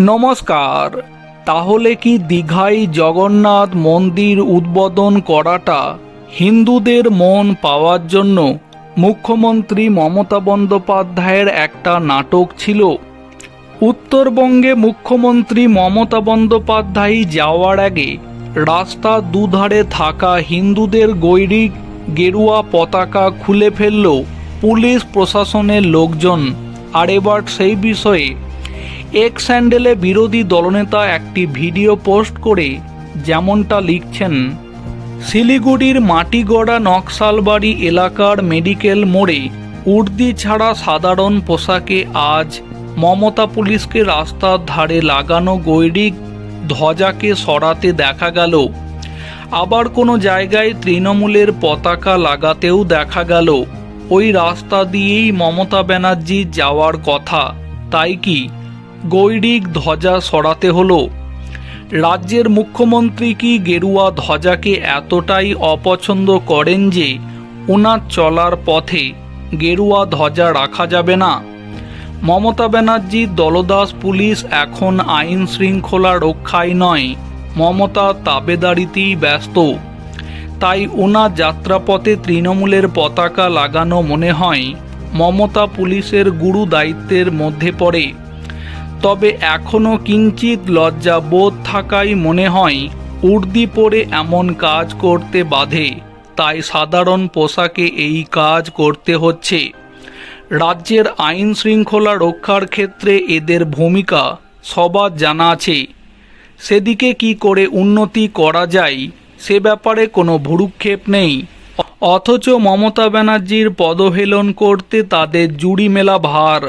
নমস্কার, তাহলে কি দীঘায় জগন্নাথ মন্দির উদ্বোধন করাটা হিন্দুদের মন পাওয়ার জন্য মুখ্যমন্ত্রী মমতা বন্দ্যোপাধ্যায়ের একটা নাটক ছিল? উত্তরবঙ্গে মুখ্যমন্ত্রী মমতা বন্দ্যোপাধ্যায় যাওয়ার আগে রাস্তার দুধারে থাকা হিন্দুদের গৈরিক গেরুয়া পতাকা খুলে ফেলল পুলিশ প্রশাসনের লোকজন। আর এবার সেই বিষয়ে এক স্যান্ডেলে বিরোধী দলনেতা একটি ভিডিও পোস্ট করে যেমনটা লিখছেন, শিলিগুড়ির মাটিগড়া নকশালবাড়ি এলাকার মেডিকেল মোড়ে উর্দি ছাড়া সাধারণ পোশাকে আজ মমতা পুলিশকে রাস্তার ধারে লাগানো গৈরিক ধ্বজাকে সরাতে দেখা গেল। আবার কোনো জায়গায় তৃণমূলের পতাকা লাগাতেও দেখা গেল। ওই রাস্তা দিয়েই মমতা ব্যানার্জি যাওয়ার কথা, তাই কি? গৈরিক ধ্বজা সরাতে হলো। রাজ্যের মুখ্যমন্ত্রী কি গেরুয়া ধ্বজাকে এতটাই অপছন্দ করেন যে ওনার চলার পথে গেরুয়া ধ্বজা রাখা যাবে না? মমতা ব্যানার্জির দলদাস, পুলিশ এখন আইন শৃঙ্খলা রক্ষায় নয়। মমতা তাবেদারিতেই ব্যস্ত। তাই ওনার যাত্রাপথে তৃণমূলের পতাকা লাগানো মনে হয়। মমতা পুলিশের গুরু দায়িত্বের মধ্যে পড়ে। তবে এখনও কিঞ্চিত লজ্জা বোধ থাকাই মনে হয়, উর্দি পরে এমন কাজ করতে বাধে, তাই সাধারণ পোশাকে এই কাজ করতে হচ্ছে। রাজ্যের আইন শৃঙ্খলা রক্ষার ক্ষেত্রে এদের ভূমিকা সবার জানা আছে। সেদিকে কি করে উন্নতি করা যায়, সে ব্যাপারে কোনো ভুরুক্ষেপ নেই। অথচ মমতা ব্যানার্জির পদহেলন করতে তাদের জুড়ি মেলা ভার।